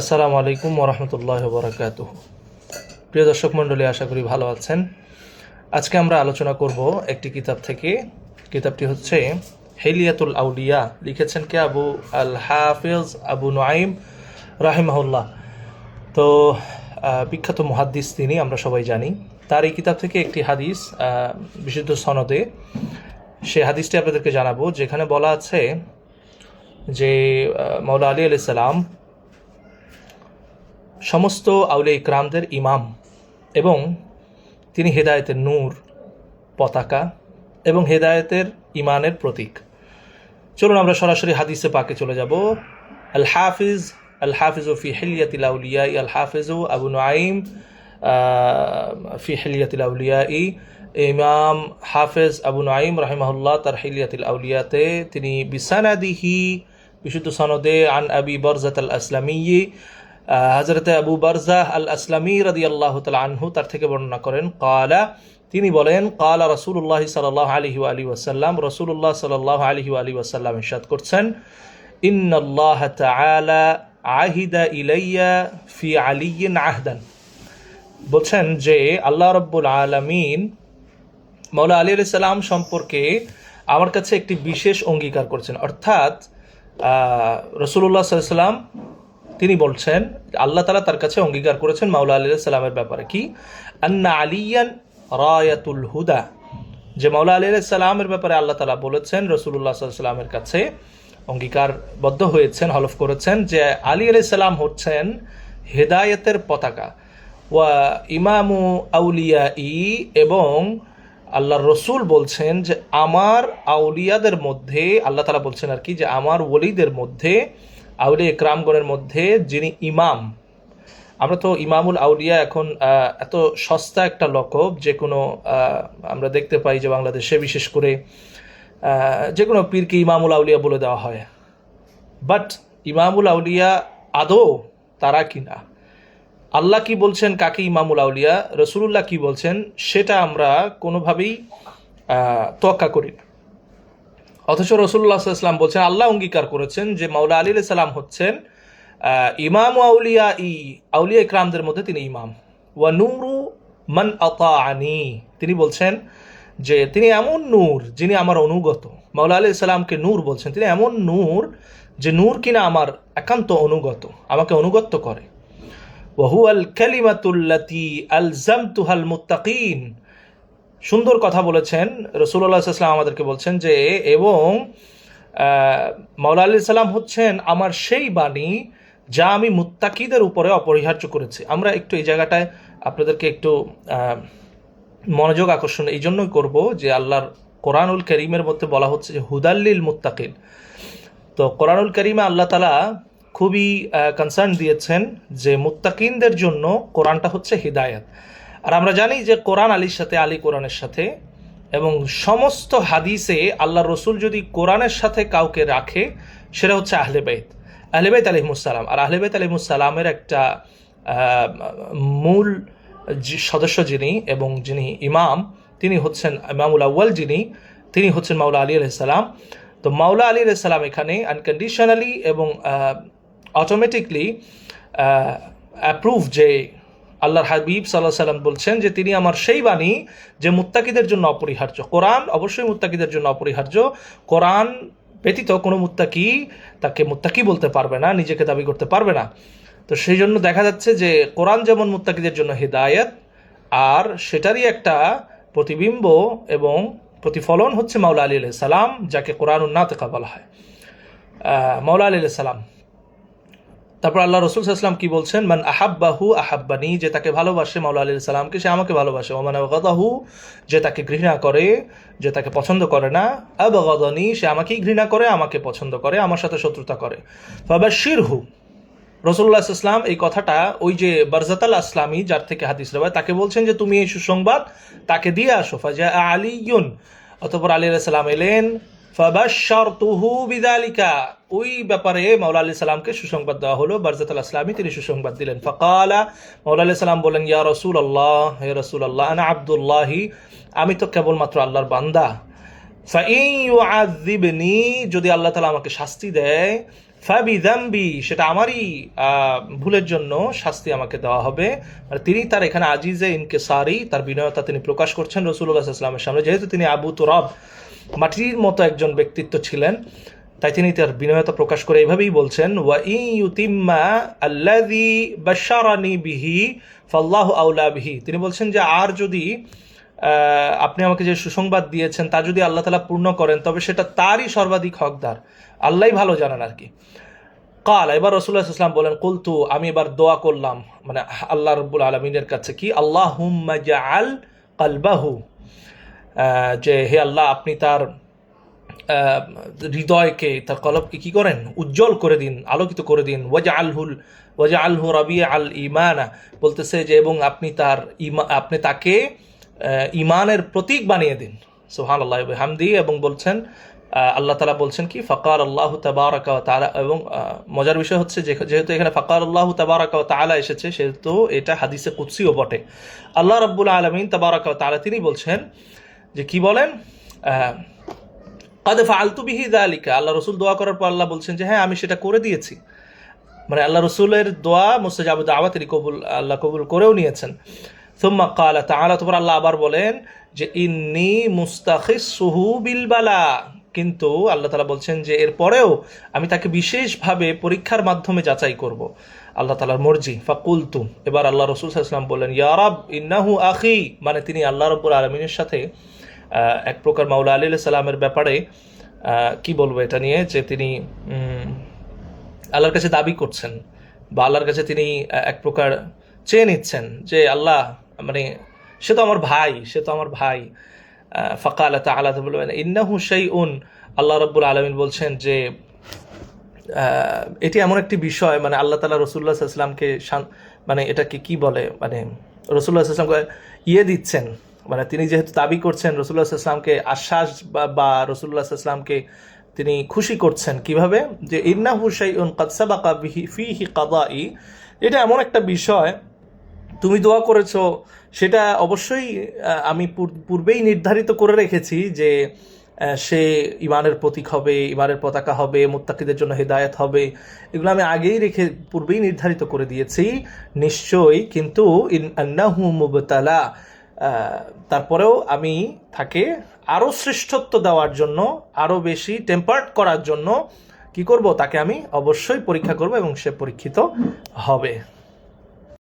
আসসালামু আলাইকুম ওরহমতুল্লাহ বরাকাত প্রিয় দর্শক মণ্ডলী, আশা করি ভালো আছেন। আজকে আমরা আলোচনা করব একটি কিতাব থেকে। কিতাবটি হচ্ছে হেলিয়াতুল আউলিয়া। লিখেছেন কে? আবু আল হাফিজ আবু নাইম রাহিমাহুল্লাহ। তো বিখ্যাত মুহাদ্দিস তিনি, আমরা সবাই জানি। তার এই কিতাব থেকে একটি হাদিস বিশুদ্ধ সনদে। সে হাদিসটি আপনাদেরকে জানাব, যেখানে বলা আছে যে মৌলা আলী আলাইহিস সালাম সমস্ত আউলে ইকরামদের ইমাম এবং তিনি হেদায়তের নূর, পতাকা এবং হেদায়তের ইমানের প্রতীক। চলুন আমরা সরাসরি হাদিসে পাকে চলে যাব। আল হাফিজ আল হাফিজ ও ফি হিলিয়াতিল আউলিয়া আল হাফিজ আবু নাইম ফি হিলিয়াতিল আউলিয়া ইমাম হাফেজ আবু নাইম রাহিমাহুল্লাহ তার হিলিয়াতিল আউলিয়াতে তিনি বিসানাদিহি, বিশুদ্ধ সনদে আন আবি বরজাত আল আসলামী হজরত আবু বারজাহ আল আসলামী রাদি আল্লাহ আনহু তার থেকে বর্ণনা করেন, কালা তিনি বলেন, কালা রসুল্লাহ সাল্লাহ আলহি আলী ওয়াসাল্লাম রসুল্লাহ সাল্লাহ আলহি আলী ওয়াসাল্লাম ইরশাদ করছেন, ইন্নাল্লাহ তাআলা আহিদা ইলাইয়া ফি আহদান বলছেন যে, আল্লাহ রব্বুল আলামিন মৌলা আলী সালাম সম্পর্কে আমার কাছে একটি বিশেষ অঙ্গীকার করছেন অর্থাৎ রসুল্লাহ সাল্লাম তিনি বলছেন, আল্লাহ তালা তার কাছে অঙ্গীকার করেছেন মাওলা আলী সাল্লামের ব্যাপারে। কি? আন্না আলিয়ান রায়াতুল হুদা। যে মাওলা আলী সাল্লামের ব্যাপারে আল্লাহ তালা বলেছেন রসুল্লাহ সাল্লামের কাছে অঙ্গীকারবদ্ধ হয়েছেন, হলফ করেছেন যে আলী আলি সাল্লাম হচ্ছেন হেদায়েতের পতাকা। ওয়া ইমামু আউলিয়া ই এবং আল্লাহ রসুল বলছেন যে আমার আউলিয়াদের মধ্যে, আল্লাহ তালা বলছেন আর কি, যে আমার ওলিদের মধ্যে আউলিয়া ইকরামগণের মধ্যে যিনি ইমাম, আমরা তো ইমামুল আউলিয়া এখন এত সস্তা একটা লকব, যে কোনো আমরা দেখতে পাই যে বাংলাদেশে বিশেষ করে যে কোনো পীরকে ইমামুল আউলিয়া বলে দেওয়া হয়। বাট ইমামুল আউলিয়া আদৌ তারা কি না আল্লাহ কি বলছেন, কাকে ইমামুল আউলিয়া? রসুলুল্লাহ কি বলছেন, সেটা আমরা কোনোভাবেই তোয়াক্কা করি না। অথচ রসুল্লাহ ইসলাম বলছেন, আল্লাহ অঙ্গীকার করেছেন যে মাওলা আলী সালাম হচ্ছেন ইমাম আউলিয়া ই আউলিয়া ইকরামদের মধ্যে তিনি ইমাম। ওয়া নুরু মান আতাআনি। তিনি বলছেন যে তিনি এমন নূর যিনি আমার অনুগত। মাওলা আলী সালামকে নূর বলছেন, তিনি এমন নূর যে নূর কিনা আমার একান্ত অনুগত, আমাকে অনুগত করে। ওহুয়াল কালিমাতুল্লাতি আলজামতুহাল মুত্তাকিন। সুন্দর কথা বলেছেন রসুল্লাহ ইসলাম আমাদেরকে বলছেন যে, এবং আলি সাল্লাম হচ্ছেন আমার সেই বাণী যা আমি মুত্তাকিদের উপরে অপরিহার্য করেছি। আমরা একটু এই জায়গাটায় আপনাদেরকে একটু মনোযোগ আকর্ষণ এই জন্যই করব যে আল্লাহর কোরআনুল করিমের মধ্যে বলা হচ্ছে যে হুদাল্লিল মুত্তাকিন। তো কোরআনুল করিমে আল্লাহ তালা খুবই কনসার্ন দিয়েছেন যে, মুত্তাকিনদের জন্য কোরআনটা হচ্ছে হিদায়াত। আর আমরা জানি যে কোরআন আলীর সাথে, আলী কোরআনের সাথে, এবং সমস্ত হাদিসে আল্লাহ রসুল যদি কোরআনের সাথে কাউকে রাখে, সেটা হচ্ছে আহলে বাইত। আলিমুসালাম আর আহলে বাইত আলিমুসালামের একটা মূল সদস্য যিনি এবং যিনি ইমাম, তিনি হচ্ছেন ইমামুল আউ্য়াল যিনি, তিনি হচ্ছেন মাওলা আলী আলাইসালাম তো মাওলা আলী আলাইসালাম এখানে আনকন্ডিশনালি এবং অটোমেটিকলি অ্যাপ্রুভ যে আল্লাহর হাবিব সাল্লাহ সাল্লাম বলছেন যে তিনি আমার সেই বাণী যে মুত্তাকিদের জন্য অপরিহার্য। কোরআন অবশ্যই মুত্তাকিদের জন্য অপরিহার্য। কোরআন ব্যতীত কোনো মুত্তাকি তাকে মুত্তাকি বলতে পারবে না, নিজেকে দাবি করতে পারবে না। তো সেই জন্য দেখা যাচ্ছে যে কোরআন যেমন মুত্তাকিদের জন্য হিদায়ত, আর সেটারই একটা প্রতিবিম্ব এবং প্রতিফলন হচ্ছে মাওলা আলী সালাম, যাকে কোরআন উন্নাতকা বলা হয়। মাওলা আলী সালাম তারপর আল্লাহ রসুল সাল্লাম কি বলছেন? মান আহাব্বাহু আহাব্বানি যে তাকে ভালোবাসে মাওলা আলী সালামকে, সে আমাকে ভালোবাসে। ও ওমান গদাহু যে তাকে ঘৃণা করে, যে তাকে পছন্দ করে না। আবগদনি সে আমাকেই ঘৃণা করে, আমাকে পছন্দ করে, আমার সাথে শত্রুতা করে। বাবা শিরহু রসুল্লাহ ইসলাম এই কথাটা, ওই যে বারজাতাল আসলামী, যার থেকে হাদিস রেবায় তাকে বলছেন যে, তুমি এই সুসংবাদ তাকে দিয়ে আসো। ফাজা আলিউন অতপর আলী সালাম এলেন। ফাবাশশারতুহু বিদালিকা। ওই ব্যাপারে মাওলা আলি সালামকে সুসংবাদ দেওয়া হলো, বারজাতুল আসলামী তিনি সুসংবাদ দিলেন। ফকালা, মাওলা আলি সালাম বলেন ইয়া রসুল আল্লাহ হে রসুল আল্লাহ আনা আবদুল্লাহি, আমি তো কেবলমাত্র আল্লাহর বান্দা। ফাইন ইউআযিবনি, যদি আল্লাহ তালা আমাকে শাস্তি দেয় ফাবি সেটা আমারই ভুলের জন্য শাস্তি আমাকে দেওয়া হবে। মানে তিনি তার এখানে আজিজে ইনকেসারি, তার বিনয়তা তিনি প্রকাশ করছেন রসুল্লাহ ইসলামের সামনে। যেহেতু তিনি আবু তুরব মাটির মতো একজন ব্যক্তিত্ব ছিলেন, তাই তিনি তার বিনয়তা প্রকাশ করে এইভাবেই বলছেন, ওয়া ইউতিম্মা আল্লাযী বাশারানি বিহি, ফাল্লাহু আউলা বিহি। তিনি বলছেন যে, আর যদি আপনি আমাকে যে সুসংবাদ দিয়েছেন, তা যদি আল্লাহ তালা পূর্ণ করেন, তবে সেটা তারই সর্বাধিক হকদার। আল্লাহই ভালো জানেন আর কি। কাল, এবার রসুল্লাহ ইসলাম বলেন, কুলতু, আমি এবার দোয়া করলাম। মানে আল্লাহ রব্বুল আলমিনের কাছে কি? আল্লাহ আল কালবাহু। যে, হে আল্লাহ, আপনি তার হৃদয়কে, তার কলবকে কি করেন? উজ্জ্বল করে দিন, আলোকিত করে দিন। ওয়াজা আলহুল ওয়াজা আলহু রবি আল ইমানা বলতেছে যে, এবং আপনি তার ইমা, আপনি তাকে ইমানের প্রতীক বানিয়ে দিন। সোহান আল্লাহ হামদি এবং বলছেন আল্লাহ তালা বলছেন কি ফকার আল্লাহ তাবারাকা তালা এবং মজার বিষয় হচ্ছে যেহেতু এখানে ফকার আল্লাহ তাবারাকা তালা এসেছে, সেহেতু এটা হাদিসে কুৎসিও বটে। আল্লাহ রব্বুল আলমিন তাবারাকা তালা তিনি বলছেন যে, কি বলেন? কাদে ফালতু বিহি দালিকা আল্লাহ রসুল দোয়া করার পর আল্লাহ বলছেন যে হ্যাঁ আমি সেটা করে দিয়েছি। মানে আল্লাহ রসুলের দোয়া মুস্তাজাবু দাওয়া তিনি কবুল, আল্লাহ কবুল করেও নিয়েছেন। সুম্মা কালা তোমরা আল্লাহ আবার বলেন যে, ইন্নি মুস্তাখিস সুহু বিল বালা। কিন্তু আল্লাহ তালা বলছেন যে এরপরেও আমি তাকে বিশেষভাবে পরীক্ষার মাধ্যমে যাচাই করব। আল্লাহ তালার মর্জি। ফাকুলতু, এবার আল্লাহ রসুল সাল্লাম বললেন ইয়ারাব ইন্নাহু আখি। মানে তিনি আল্লাহ রব্বুল আলমিনের সাথে এক প্রকার মাওলা আলী সাল্লামের ব্যাপারে কি বলব এটা নিয়ে যে তিনি আল্লাহর কাছে দাবি করছেন বা আল্লাহর কাছে তিনি এক প্রকার চেয়ে নিচ্ছেন যে, আল্লাহ মানে সে তো আমার ভাই, সে তো আমার ভাই। ফাঁকা আল্লাহ তালা বলবেন, ইন্নাহু সেই উন আল্লাহ রব্বুল আলমিন বলছেন যে এটি এমন একটি বিষয় মানে আল্লাহ তালা রসুল্লাহ ইসলামকে মানে এটাকে কি বলে মানে রসুল্লাহ ইসলামকে ইয়ে দিচ্ছেন। মানে তিনি যেহেতু দাবি করছেন রসুল্লাহ ইসলামকে আশ্বাস বা- রসুল্লাহ ইসলামকে তিনি খুশি করছেন। কীভাবে? যে ইন্না হুসাই উন কাদসাবাকা ফিহি কাদাই। এটা এমন একটা বিষয় তুমি দোয়া করেছ, সেটা অবশ্যই আমি পূর্বেই নির্ধারিত করে রেখেছি যে সে ইমানের প্রতীক হবে, ইমানের পতাকা হবে, মুত্তাকিদের জন্য হেদায়েত হবে, এগুলো আমি আগেই রেখে, পূর্বেই নির্ধারিত করে দিয়েছি, নিশ্চয়ই, কিন্তু ইন আন্নাহু মুবতালা তারপরেও আমি তাকে আরও শ্রেষ্ঠত্ব দেওয়ার জন্য আরও বেশি টেম্পার্ড করার জন্য কি করব, তাকে আমি অবশ্যই পরীক্ষা করব এবং সে পরীক্ষিত হবে।